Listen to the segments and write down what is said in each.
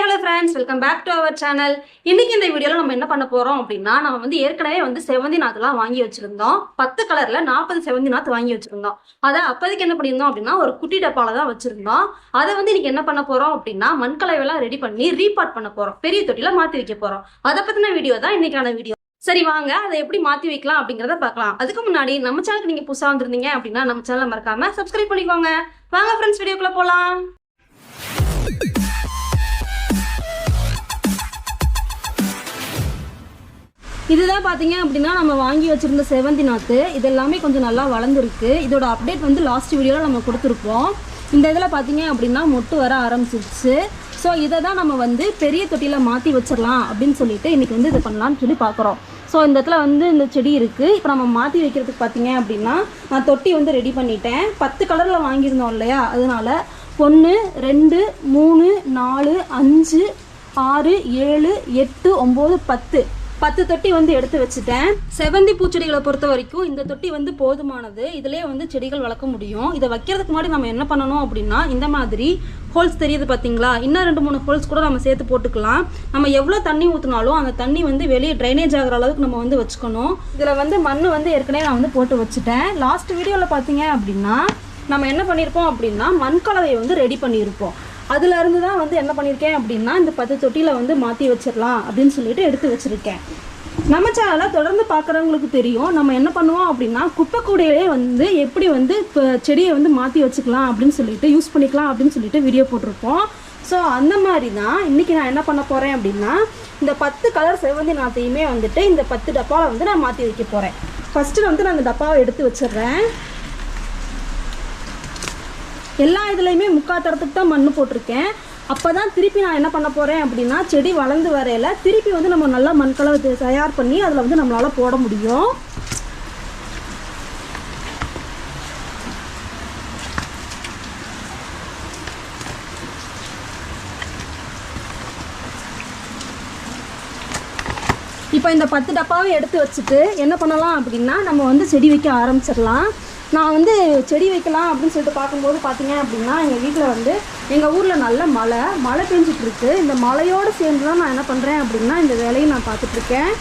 Hi hello friends welcome back to our channel இன்னைக்கு இந்த வீடியோவில் நம்ம என்ன பண்ண போகிறோம் அப்படின்னா நம்ம வந்து ஏற்கனவே வந்து செவந்தி நாத்துலாம் வாங்கி வச்சிருந்தோம். பத்து கலரில் நாற்பது செவந்தி நாத்து வாங்கி வச்சிருந்தோம். அதை அப்போதைக்கு என்ன பண்ணியிருந்தோம் அப்படின்னா ஒரு குட்டி டப்பாவில் தான் வச்சிருந்தோம். அதை வந்து இன்னைக்கு என்ன பண்ண போகிறோம் அப்படின்னா மண்கலவையெல்லாம் ரெடி பண்ணி ரீபார்ட் பண்ண போகிறோம் பெரிய தொட்டியில் மாற்றி வைக்க போகிறோம் அதை பற்றின வீடியோ தான் இன்னைக்கான வீடியோ சரி வாங்க. அதை எப்படி மாத்தி வைக்கலாம் அப்படிங்கறத பார்க்கலாம். அதுக்கு முன்னாடி நம்ம சேனலுக்கு நீங்க புதுசா வந்திருந்தீங்க அப்படின்னா நம்ம சேனலை மறக்காம சப்ஸ்கிரைப் பண்ணிக்கோங்க. வாங்க ஃப்ரெண்ட்ஸ் வீடியோக்குள்ள போலாம். இதுதான் பார்த்தீங்க அப்படின்னா நம்ம வாங்கி வச்சுருந்த செவந்தி நாத்து. இதெல்லாமே கொஞ்சம் நல்லா வளர்ந்துருக்கு. இதோட அப்டேட் வந்து லாஸ்ட் வீடியோவில் நம்ம கொடுத்துருப்போம். இந்த இதில் பார்த்தீங்க அப்படின்னா மொட்டு வர ஆரம்பிச்சிருச்சு. ஸோ இதை தான் நம்ம வந்து பெரிய தொட்டியில் மாற்றி வச்சிடலாம் அப்படின்னு சொல்லிட்டு இன்றைக்கி வந்து இது பண்ணலாம்னு சொல்லி பார்க்குறோம் ஸோ இந்த இடத்துல வந்து இந்த செடி இருக்குது இப்போ நம்ம மாற்றி வைக்கிறதுக்கு பார்த்தீங்க அப்படின்னா நான் தொட்டி வந்து ரெடி பண்ணிட்டேன். பத்து கலரில் வாங்கியிருந்தோம் இல்லையா? அதனால் ஒன்று ரெண்டு மூணு நாலு அஞ்சு ஆறு ஏழு எட்டு ஒம்பது பத்து. பத்து தொட்டி வந்து எடுத்து வச்சுட்டேன். செவந்தி பூச்செடிகளை பொறுத்த வரைக்கும் இந்த தொட்டி வந்து போதுமானது. இதுலேயே வந்து செடிகள் வளர்க்க முடியும். இதை வைக்கிறதுக்கு முன்னாடி நம்ம என்ன பண்ணணும் அப்படின்னா இந்த மாதிரி ஹோல்ஸ் தெரியுது பார்த்தீங்களா இன்னும் ரெண்டு மூணு ஹோல்ஸ் கூட நம்ம சேர்த்து போட்டுக்கலாம். நம்ம எவ்வளோ தண்ணி ஊற்றினாலும் அந்த தண்ணி வந்து வெளியே ட்ரைனேஜ் ஆகிற அளவுக்கு நம்ம வந்து வச்சுக்கணும். இதில் வந்து மண் வந்து ஏற்கனவே நான் வந்து போட்டு வச்சுட்டேன். லாஸ்ட் வீடியோவில் பார்த்தீங்க அப்படின்னா நம்ம என்ன பண்ணியிருப்போம் அப்படின்னா மண் கலவையை வந்து ரெடி பண்ணியிருப்போம். அதுல இருந்து தான் வந்து என்ன பண்ணியிருக்கேன் அப்படின்னா இந்த பத்து தொட்டியில் வந்து மாற்றி வச்சிடலாம் அப்படின்னு சொல்லிட்டு எடுத்து வச்சிருக்கேன். நம்ம சேனலை தொடர்ந்து பார்க்குறவங்களுக்கு தெரியும் நம்ம என்ன பண்ணுவோம் அப்படின்னா குப்பை கூடையிலே வந்து எப்படி வந்து இப்போ செடியை வந்து மாற்றி வச்சுக்கலாம் அப்படின்னு சொல்லிட்டு யூஸ் பண்ணிக்கலாம் அப்படின்னு சொல்லிட்டு வீடியோ போட்டிருப்போம். ஸோ அந்த மாதிரி தான் இன்றைக்கி நான் என்ன பண்ண போகிறேன் அப்படின்னா இந்த பத்து கலர் செவ்வந்தி நாத்தையுமே வந்துட்டு இந்த பத்து டப்பாவில் வந்து நான் மாற்றி வைக்க போகிறேன் ஃபஸ்ட்டு வந்து நான் அந்த டப்பாவை எடுத்து வச்சிடுறேன். எல்லா இதுலேயுமே முக்கால் தரத்துக்கு தான் மண் போட்டிருக்கேன். அப்போ தான் திருப்பி நான் என்ன பண்ண போகிறேன் அப்படின்னா செடி வளர்ந்து வரையில திருப்பி வந்து நம்ம நல்லா மண்கலவை தயார் பண்ணி அதில் வந்து நம்மளால் போட முடியும். இப்போ இந்த பத்து டப்பாவை எடுத்து வச்சுட்டு என்ன பண்ணலாம் அப்படின்னா நம்ம வந்து செடி வைக்க ஆரம்பிச்சிடலாம். நான் வந்து செடி வைக்கலாம் அப்படின்னு சொல்லிட்டு பார்க்கும்போது பார்த்தீங்க அப்படின்னா எங்கள் வீட்டில் வந்து எங்கள் ஊரில் நல்ல மழை மழை பெஞ்சிட்ருக்கு. இந்த மழையோடு சேர்ந்து தான் நான் என்ன பண்ணுறேன் அப்படின்னா இந்த வேலையை நான் பார்த்துட்ருக்கேன்.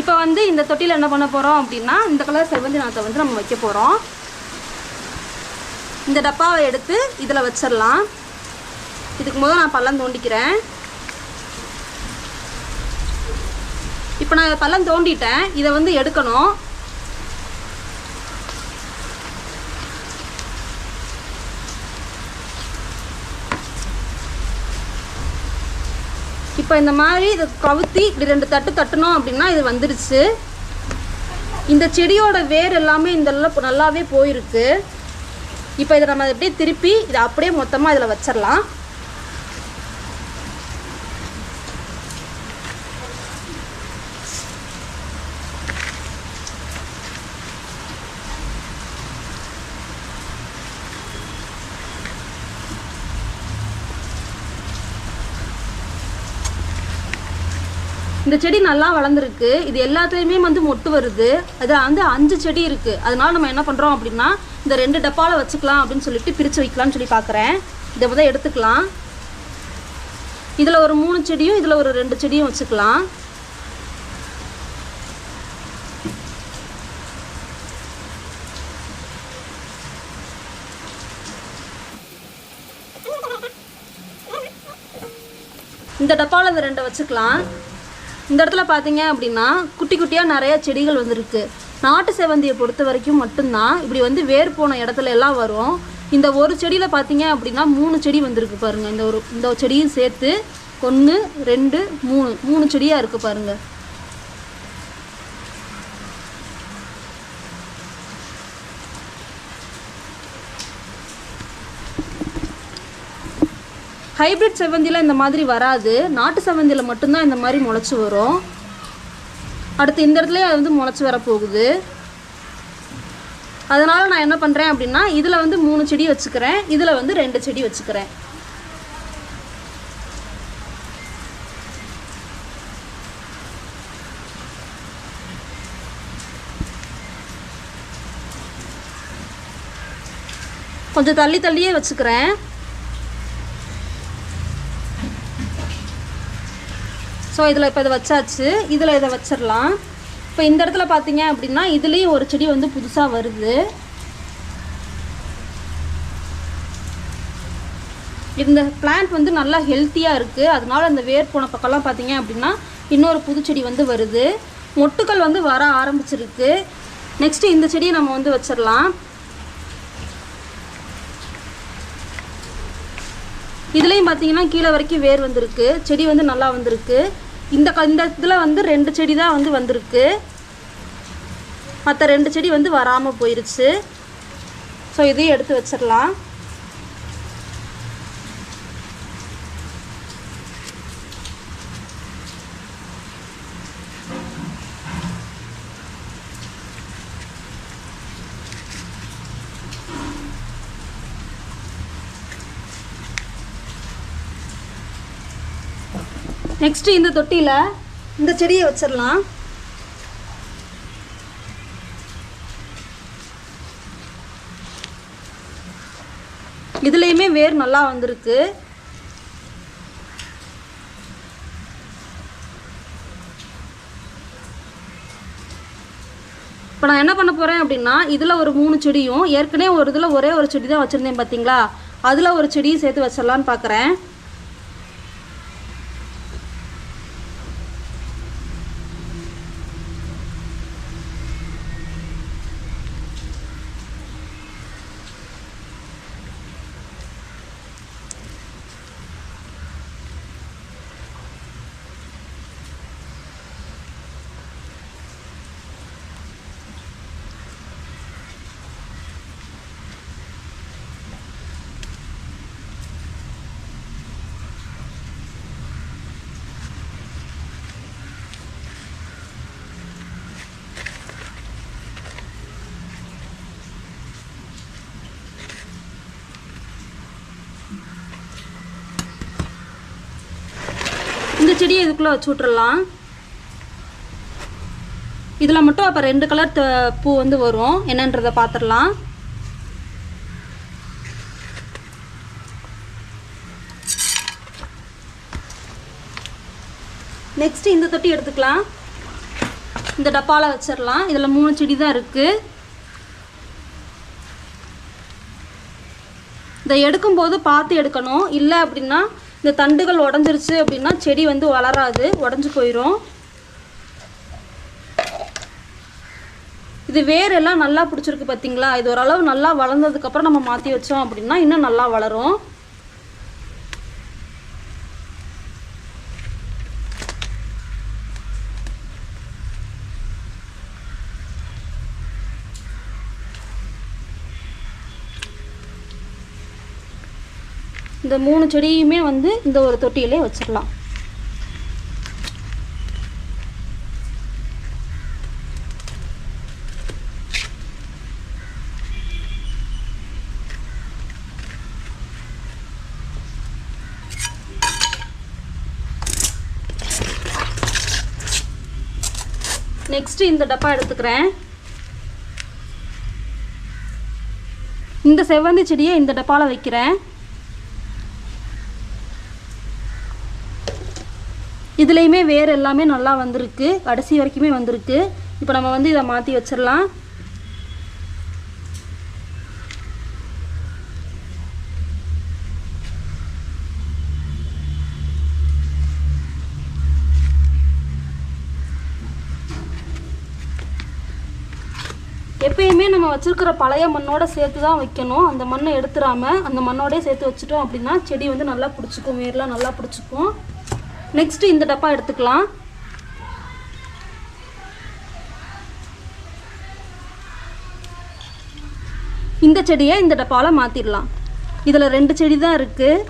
இப்போ வந்து இந்த தொட்டியில் என்ன பண்ண போகிறோம் அப்படின்னா இந்த கலர் செவ்வந்தி நாத்தை வந்து நம்ம வைக்க போகிறோம் இந்த டப்பாவை எடுத்து இதில் வச்சிடலாம். இதுக்கு முதல் நான் பள்ளம் தோண்டிக்கிறேன். இப்போ நான் பள்ளம் தோண்டிட்டேன். இதை வந்து எடுக்கணும். இப்போ இந்த மாதிரி இதை கவுத்தி இப்படி ரெண்டு தட்டு தட்டணும் அப்படின்னா இது வந்துருச்சு. இந்த செடியோட வேர் எல்லாமே இந்த நல்லாவே போயிருக்கு. இப்போ இதை நம்ம அப்படியே திருப்பி இதை அப்படியே மொத்தமாக இதில் வச்சிடலாம். இந்த செடி நல்லா வளர்ந்துருக்கு. இது எல்லாத்துலேயுமே வந்து மொட்டு வருது. அது வந்து அஞ்சு செடி இருக்குது அதனால நம்ம என்ன பண்ணுறோம் அப்படின்னா இந்த ரெண்டு டப்பாவில் வச்சுக்கலாம் அப்படின்னு சொல்லிட்டு பிரித்து வைக்கலாம்னு சொல்லி பார்க்குறேன் இதை முதல் எடுத்துக்கலாம். இதில் ஒரு மூணு செடியும் இதில் ஒரு ரெண்டு செடியும் வச்சுக்கலாம். இந்த டப்பாவில் இந்த ரெண்டை வச்சுக்கலாம். இந்த இடத்துல பார்த்தீங்க அப்படின்னா குட்டி குட்டியாக நிறைய செடிகள் வந்திருக்கு. நாட்டு செவந்தியை பொறுத்த வரைக்கும் மட்டும்தான் இப்படி வந்து வேர் போன இடத்துல எல்லாம் வரும். இந்த ஒரு செடியில் பார்த்தீங்க அப்படின்னா மூணு செடி வந்திருக்கு பாருங்கள் இந்த ஒரு இந்த செடியும் சேர்த்து ஒன்று ரெண்டு மூணு மூணு செடியாக இருக்குது பாருங்கள் ஹைப்ரிட் செவ்வந்தியில் இந்த மாதிரி வராது. நாட்டு செவ்வந்தியில் மட்டும்தான் இந்த மாதிரி முளைச்சி வரும். அடுத்து இந்த இடத்துலையே அது வந்து முளைச்சி வரப்போகுது அதனால் நான் என்ன பண்ணுறேன் அப்படின்னா இதில் வந்து மூணு செடி வச்சுக்கிறேன். இதில் வந்து ரெண்டு செடி வச்சுக்கிறேன். கொஞ்சம் தள்ளி தள்ளியே வச்சுக்கிறேன். ஸோ இதில் இப்போ இதை வச்சாச்சு. இதில் இதை வச்சிடலாம் இப்போ இந்த இடத்துல பார்த்தீங்க அப்படின்னா இதுலேயும் ஒரு செடி வந்து புதுசாக வருது. இந்த பிளான்ட் வந்து நல்லா ஹெல்த்தியாக இருக்குது அதனால அந்த வேர் போன பக்கம்லாம் பார்த்தீங்க அப்படின்னா இன்னொரு புது செடி வந்து வருது. மொட்டுக்கள் வந்து வர ஆரம்பிச்சிருக்கு. நெக்ஸ்ட்டு இந்த செடியை நம்ம வந்து வச்சிடலாம் இதுலேயும் பார்த்தீங்கன்னா கீழே வரைக்கும் வேர் வந்திருக்கு. செடி வந்து நல்லா வந்திருக்கு. இந்த க இந்த இதில் வந்து ரெண்டு செடி தான் வந்து வந்திருக்கு. மற்ற ரெண்டு செடி வந்து வராமல் போயிருச்சு. ஸோ இதையும் எடுத்து வச்சிடலாம் நெக்ஸ்ட் இந்த தொட்டியில் இந்த செடியை வச்சிடலாம் இதுலேயுமே வேர் நல்லா வந்திருக்கு. இப்போ நான் என்ன பண்ண போகிறேன் அப்படின்னா இதில் ஒரு மூணு செடியும் ஏற்கனவே ஒரு இதில் ஒரே ஒரு செடி தான் வச்சுருந்தேன் பார்த்தீங்களா அதில் ஒரு செடியும் சேர்த்து வச்சிடலான்னு பார்க்குறேன் செடியை இதுக்குள்ளே வச்சு விட்றலாம் இதில் மட்டும் அப்போ ரெண்டு கலர் த- பூ வந்து வரும். என்னன்றதை பார்த்துடலாம் நெக்ஸ்ட் இந்த தொட்டி எடுத்துக்கலாம். இந்த டப்பாவில் வச்சிடலாம் இதில் மூணு செடி தான் இருக்குது இதை எடுக்கும்போது பார்த்து எடுக்கணும். இல்லை அப்படின்னா இந்த தண்டுகள் உடஞ்சிருச்சு அப்படின்னா செடி வந்து வளராது உடஞ்சி போயிடும் இது வேரெல்லாம் நல்லா பிடிச்சிருக்கு பார்த்தீங்களா இது ஓரளவு நல்லா வளர்ந்ததுக்கப்புறம் நம்ம மாற்றி வச்சோம் அப்படின்னா இன்னும் நல்லா வளரும். இந்த மூணு செடியுமே வந்து இந்த ஒரு தொட்டியிலே வச்சிடலாம் நெக்ஸ்ட் இந்த டப்பா எடுத்துக்கிறேன். இந்த செவ்வந்தி செடியை இந்த டப்பாவில் வைக்கிறேன். இதுலேயுமே வேர் எல்லாமே நல்லா வந்திருக்கு. கடைசி வரைக்குமே வந்திருக்கு. இப்போ நம்ம வந்து இதை மாற்றி வச்சிடலாம். எப்பயுமே நம்ம வச்சிருக்கிற பழைய மண்ணோட சேர்த்து தான் வைக்கணும். அந்த மண்ணை எடுத்துடாம அந்த மண்ணோடயே சேர்த்து வச்சுட்டோம் அப்படின்னா செடி வந்து நல்லா பிடிச்சிக்கும் வேர்லாம் நல்லா பிடிச்சிக்கும். நெக்ஸ்ட் இந்த டப்பா எடுத்துக்கலாம். இந்த செடியை இந்த டப்பாவில் மாற்றிடலாம் இதில் ரெண்டு செடி தான் இருக்குது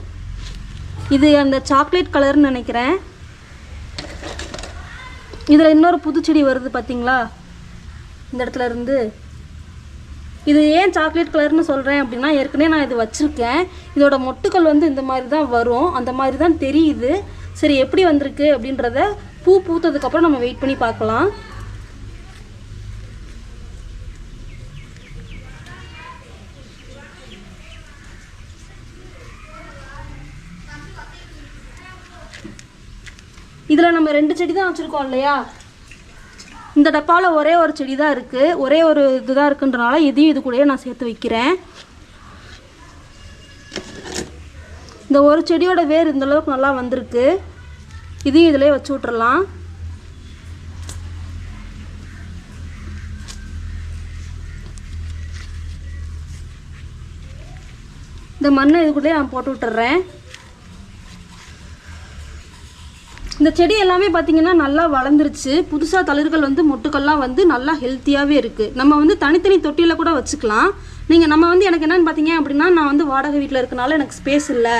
இது அந்த சாக்லேட் கலர்னு நினைக்கிறேன். இதில் இன்னொரு புது செடி வருது பார்த்தீங்களா இந்த இடத்துல இருந்து. இது ஏன் சாக்லேட் கலர்னு சொல்கிறேன் அப்படின்னா ஏற்கனவே நான் இது வச்சுருக்கேன். இதோட மொட்டுக்கள் வந்து இந்த மாதிரி தான் வரும். அந்த மாதிரி தான் தெரியுது. சரி எப்படி வந்திருக்கு அப்படின்றத பூ பூத்ததுக்கப்புறம் நம்ம வெயிட் பண்ணி பார்க்கலாம். இதில் நம்ம ரெண்டு செடி தான் வச்சுருக்கோம் இல்லையா? இந்த டப்பாவில் ஒரே ஒரு செடி தான் இருக்குது ஒரே ஒரு இதுதான் இருக்குன்றனால இதையும் இது கூடயே நான் சேர்த்து வைக்கிறேன். இந்த ஒரு செடியோட வேர் இந்தளவுக்கு நல்லா வந்திருக்கு. இதையும் இதிலே வச்சு விட்றலாம் இந்த மண்ணை இதுக்குள்ளே நான் போட்டு விட்டுறேன் இந்த செடி எல்லாமே பார்த்தீங்கன்னா நல்லா வளர்ந்துருச்சு. புதுசாக தளிர்கள் வந்து மொட்டுக்கள்லாம் வந்து நல்லா ஹெல்த்தியாகவே இருக்குது நம்ம வந்து தனித்தனி தொட்டியில் கூட வச்சுக்கலாம். நீங்கள் நம்ம வந்து எனக்கு என்னென்னு பார்த்தீங்க அப்படின்னா நான் வந்து வாடகை வீட்டில் இருக்கனால எனக்கு ஸ்பேஸ் இல்லை.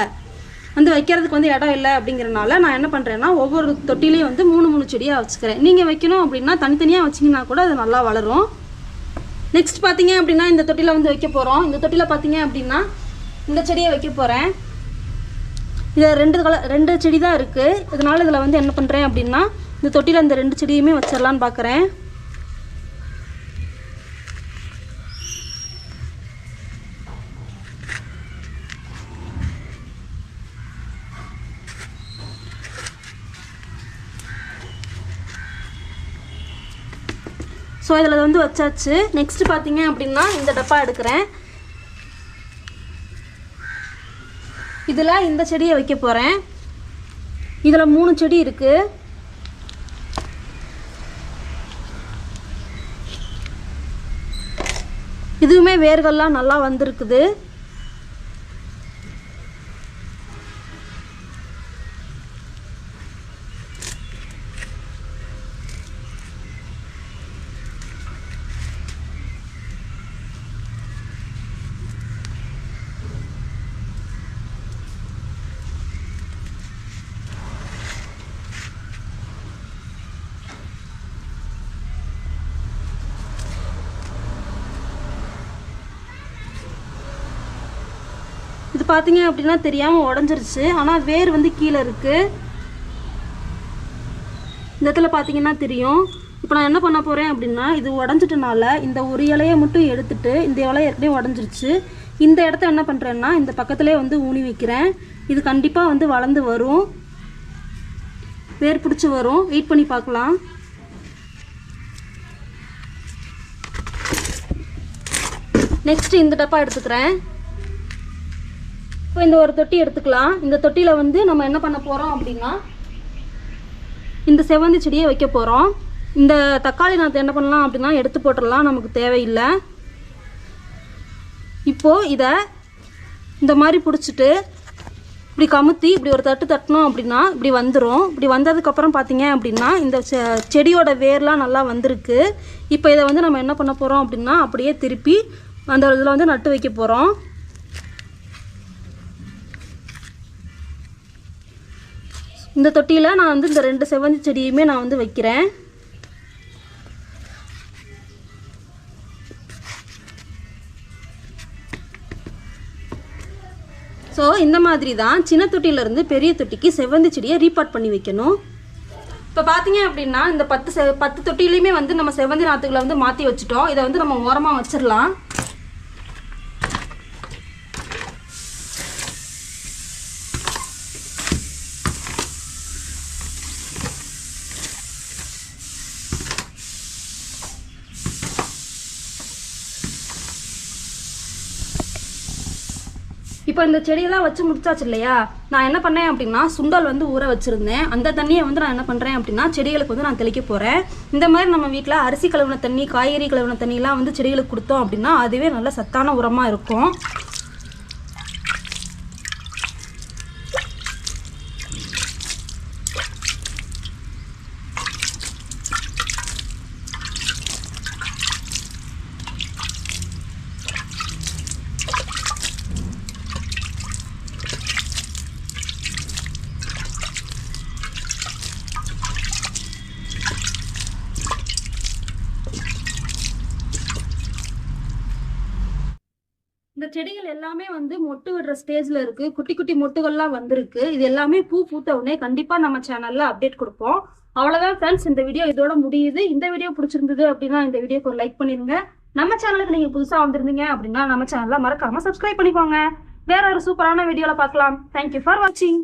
வந்து வைக்கிறதுக்கு வந்து இடம் இல்லை அப்படிங்கிறனால நான் என்ன பண்ணுறேன்னா ஒவ்வொரு தொட்டிலையும் வந்து மூணு மூணு செடியாக வச்சுக்கிறேன். நீங்கள் வைக்கணும் அப்படின்னா தனித்தனியாக வச்சிங்கன்னா கூட அது நல்லா வளரும். நெக்ஸ்ட் பார்த்தீங்க அப்படின்னா இந்த தொட்டியில் வந்து வைக்க போகிறோம் இந்த தொட்டியில் பார்த்தீங்க அப்படின்னா இந்த செடியை வைக்க போகிறேன் இதில் ரெண்டு கலர் ரெண்டு செடி தான் இருக்குது இதனால் இதில் வந்து என்ன பண்ணுறேன் அப்படின்னா இந்த தொட்டியில் இந்த ரெண்டு செடியுமே வச்சிடலான்னு பார்க்குறேன் ஸோ இதில் வந்து வச்சாச்சு. நெக்ஸ்ட்டு பார்த்தீங்க அப்படின்னா இந்த டப்பா எடுக்கிறேன். இதில் இந்த செடியை வைக்க போகிறேன் இதில் மூணு செடி இருக்குது இதுவுமே வேர்கள்லாம் நல்லா வந்திருக்குது. இது பார்த்தீங்க அப்படின்னா தெரியாமல் உடஞ்சிருச்சு. ஆனால் வேர் வந்து கீழே இருக்குது இந்த இடத்துல பார்த்தீங்கன்னா தெரியும். இப்போ நான் என்ன பண்ண போகிறேன் அப்படின்னா இது உடஞ்சிட்டனால இந்த ஒரு இலையை மட்டும் எடுத்துட்டு இந்த இலை ஏற்கனவே உடஞ்சிருச்சு. இந்த இடத்த என்ன பண்ணுறேன்னா இந்த பக்கத்துலேயே வந்து ஊனி வைக்கிறேன். இது கண்டிப்பாக வந்து வளர்ந்து வரும். வேர் பிடிச்சி வரும். வெயிட் பண்ணி பார்க்கலாம். நெக்ஸ்ட் இந்த டப்பா எடுத்துக்கிறேன். இப்போ இந்த ஒரு தொட்டி எடுத்துக்கலாம். இந்த தொட்டியில் வந்து நம்ம என்ன பண்ண போகிறோம் அப்படின்னா இந்த செவந்தி செடியை வைக்க போகிறோம் இந்த தக்காளி நாற்று என்ன பண்ணலாம் அப்படின்னா எடுத்து போட்டுடலாம். நமக்கு தேவையில்லை. இப்போது இதை இந்த மாதிரி பிடிச்சிட்டு இப்படி கமுத்தி இப்படி ஒரு தட்டு தட்டினோம் அப்படின்னா இப்படி வந்துடும் இப்படி வந்ததுக்கப்புறம் பார்த்தீங்க அப்படின்னா இந்த செ- செடியோட வேர்லாம் நல்லா வந்திருக்கு. இப்போ இதை வந்து நம்ம என்ன பண்ண போகிறோம் அப்படின்னா அப்படியே திருப்பி அந்த இதில் வந்து நட்டு வைக்க போகிறோம் இந்த தொட்டியில் நான் வந்து இந்த ரெண்டு செவ்வந்தி செடியுமே நான் வந்து வைக்கிறேன். ஸோ இந்த மாதிரி தான் சின்ன தொட்டியிலேருந்து பெரிய தொட்டிக்கு செவ்வந்தி செடியை ரீபார்ட் பண்ணி வைக்கணும். இப்போ பார்த்தீங்க அப்படின்னா இந்த பத்து செ பத்து தொட்டிலையுமே வந்து நம்ம செவ்வந்தி நாற்றுகளை வந்து மாற்றி வச்சுட்டோம். இதை வந்து நம்ம ஓரமாக வச்சிடலாம் இப்போ இந்த செடியெல்லாம் வச்சு முடிச்சாச்சு இல்லையா? நான் என்ன பண்ணேன் அப்படின்னா சுண்டல் வந்து ஊற வச்சுருந்தேன். அந்த தண்ணியை வந்து நான் என்ன பண்ணுறேன் அப்படின்னா செடிகளுக்கு வந்து நான் தெளிக்க போகிறேன் இந்த மாதிரி நம்ம வீட்டில் அரிசி கழுவின தண்ணி காய்கறி கழுவின தண்ணிலாம் வந்து செடிகளுக்கு கொடுத்தோம் அப்படின்னா அதுவே நல்ல சத்தான உரமாக இருக்கும். இந்த செடிகள் எல்லாமே வந்து மொட்டு விடுற ஸ்டேஜ்ல இருக்கு. குட்டி குட்டி மொட்டுகள்லாம் வந்திருக்கு. இது எல்லாமே பூ பூத்த உடனே கண்டிப்பா நம்ம சேனல்ல அப்டேட் கொடுப்போம். அவ்வளவுதான் ஃப்ரெண்ட்ஸ் இந்த வீடியோ இதோட முடியுது. இந்த வீடியோ பிடிச்சிருந்தது அப்படின்னா இந்த வீடியோக்கு ஒரு லைக் பண்ணிருங்க. நம்ம சேனலுக்கு நீங்க புதுசா வந்திருந்தீங்க அப்படின்னா நம்ம சேனல்ல மறக்காம சப்ஸ்கிரைப் பண்ணிக்கோங்க. வேற ஒரு சூப்பரான வீடியோல பார்க்கலாம். தேங்க்யூ ஃபார் வாட்சிங்